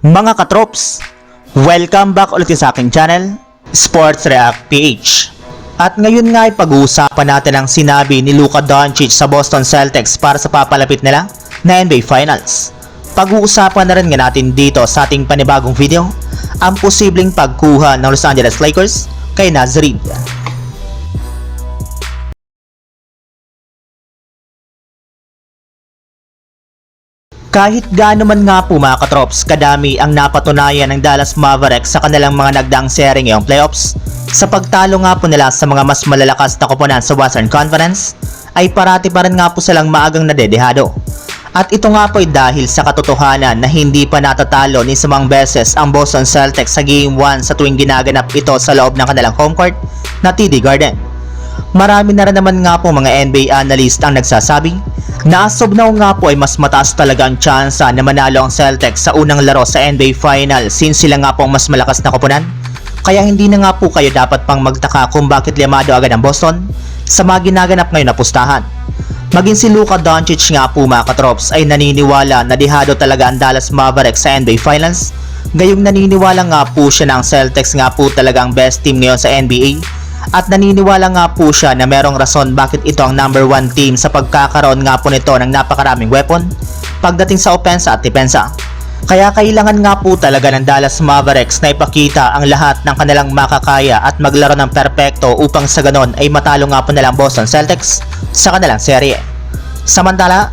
Mga katrops, welcome back ulit sa aking channel, Sports React PH. At ngayon nga ay pag-uusapan natin ang sinabi ni Luka Doncic sa Boston Celtics para sa papalapit nila na NBA Finals. Pag-uusapan na rin nga natin dito sa ating panibagong video ang posibleng pagkuha ng Los Angeles Lakers kay Naz Kahit gaano man nga po mga katrops, kadami ang napatunayan ng Dallas Mavericks sa kanilang mga nagdaang seri ngayong playoffs. Sa pagtalo nga po nila sa mga mas malalakas na koponan sa Western Conference, ay parati pa rin nga po silang maagang nadedehado. At ito nga po ay dahil sa katotohanan na hindi pa natatalo ni samang beses ang Boston Celtics sa Game 1 sa tuwing ginaganap ito sa loob ng kanilang home court na TD Garden. Marami na rin naman nga po mga NBA analyst ang nagsasabi na as of now nga po ay mas mataas talaga ang tsansa na manalo ang Celtics sa unang laro sa NBA Final since sila nga po ang mas malakas na koponan. Kaya hindi na nga po kayo dapat pang magtaka kung bakit limado agad ang Boston sa mga ginaganap ngayon na pustahan. Maging si Luka Doncic nga po mga katrops ay naniniwala na dihado talaga ang Dallas Mavericks sa NBA Finals. Gayong naniniwala nga po siya ang Celtics nga po talaga ang best team ngayon sa NBA at naniniwala nga po siya na merong rason bakit ito ang number 1 team sa pagkakaroon nga po nito ng napakaraming weapon pagdating sa opensa at depensa. Kaya kailangan nga po talaga ng Dallas Mavericks na ipakita ang lahat ng kanilang makakaya at maglaro ng perpekto upang sa ganon ay matalo nga po nilang Boston Celtics sa kanilang serye. Samantala,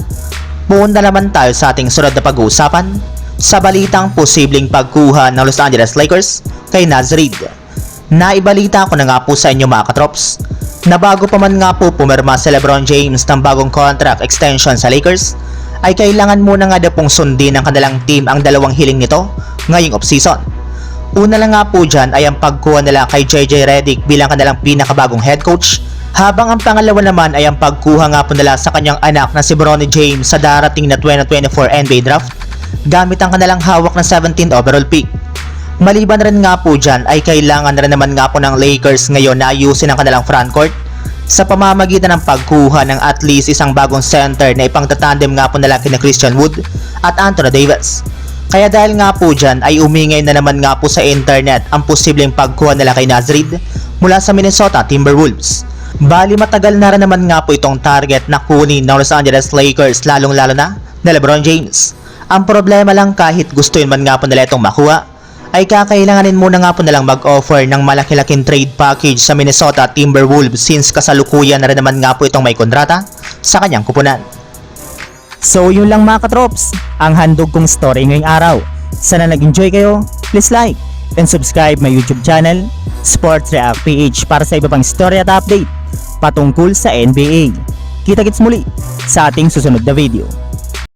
pumunta naman tayo sa ating sunod na pag-uusapan sa balitang posibleng pagkuha ng Los Angeles Lakers kay Naz Reid. Naibalita ko na nga po sa inyo mga katrops na bago pa man nga po pumirma si Lebron James ng bagong contract extension sa Lakers ay kailangan muna nga daw pong sundin ng kanilang team ang dalawang hiling nito ngayong offseason. Una lang nga po dyan ay ang pagkuha nila kay JJ Redick bilang kanilang pinakabagong head coach habang ang pangalawa naman ay ang pagkuha nga po nila sa kanyang anak na si Bronny James sa darating na 2024 NBA draft gamit ang kanilang hawak na 17th overall pick. Maliban rin nga po dyan ay kailangan rin naman nga po ng Lakers ngayon na ayusin ang kanilang frontcourt sa pamamagitan ng pagkuha ng at least isang bagong center na ipangtatandem nga po nila kina Christian Wood at Anthony Davis. Kaya dahil nga po dyan ay umingay na naman nga po sa internet ang posibleng pagkuha nila kay Nazrid mula sa Minnesota Timberwolves. Bali matagal na rin naman nga po itong target na kunin ng Los Angeles Lakers lalong lalo na na Lebron James. Ang problema lang kahit gustuin man nga po nila itong makuha ay kakailanganin muna nga po nalang mag-offer ng malaki-laking trade package sa Minnesota Timberwolves since kasalukuyan na rin naman nga po itong may kontrata sa kanyang kupunan. So yun lang mga katrops, ang handog kong story ngayong araw. Sana nag-enjoy kayo, please like and subscribe my YouTube channel, Sports React PH para sa iba pang story at update patungkol sa NBA. Kita-kits muli sa ating susunod na video.